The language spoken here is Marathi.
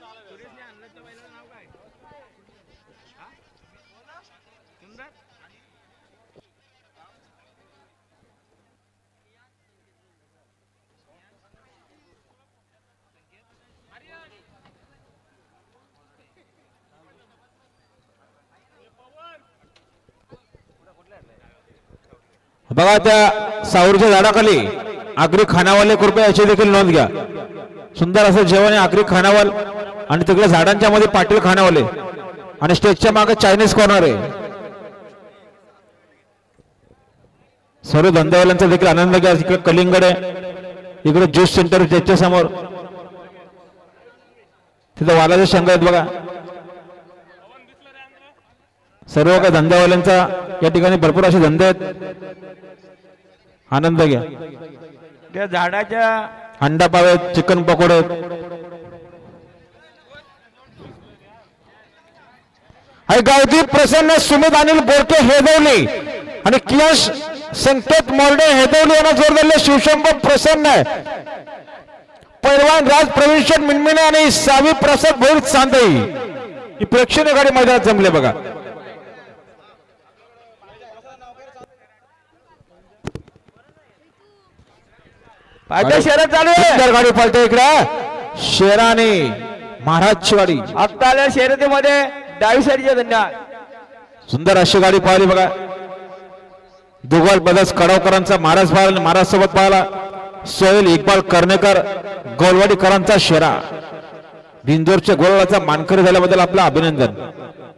सुरेशने आणलं त्या बैलाचं नाव काय? हा? सुंदर? बघा त्या साऊरच्या झाडाखाली आगरी खानावाले कृपया याची देखील नोंद घ्या. सुंदर असं जेवण आहे आगरी खानावाल. आणि तिकडे झाडांच्या मध्ये पाटील खानावाले. आणि स्टेजच्या मागे चायनीज कॉर्नर आहे. सर्व धंदेवाल्यांचा देखील आनंद घ्या. इकडे कलिंगड आहे. इकडे ज्यूस सेंटर त्याच्यासमोर तिथं वालाचे शेंग आहेत बघा. सर्व काही धंदेवाल्यांचा या ठिकाणी भरपूर असे धंदे आहेत. आनंद घ्या. त्या झाडाच्या अंडा पाव आहेत चिकन पकोडे आहेत. आहे गावठी प्रसन्न सुमित अनिल बोरके हेदवली आणि कियश संकेत मोर्डे हेदवली यांना जोर दिले शिवशंभ प्रसन्न पैलवान राज प्रवीण मिनमिने आणि सावी प्रसाद भोईर चांदई. ही प्रेक्षणीय गाडी मैदानात जमले बघा. शहरात चालू आहे. गाडी पळते इकडे. शेराने महाराजची गाडी आता आल्या शर्यतीमध्ये. डावी साईडच्या धन्या सुंदर अशी गाडी पाहिली बघा. दुगल बदस कडावकरांचा महाराज पाहिला महाराज सोबत पाहिला. सोहेल इकबाल कर्णेकर गोलवाडीकरांचा शेरा. बिंदोरच्या गोलाचा मानकरी झाल्याबद्दल आपलं अभिनंदन.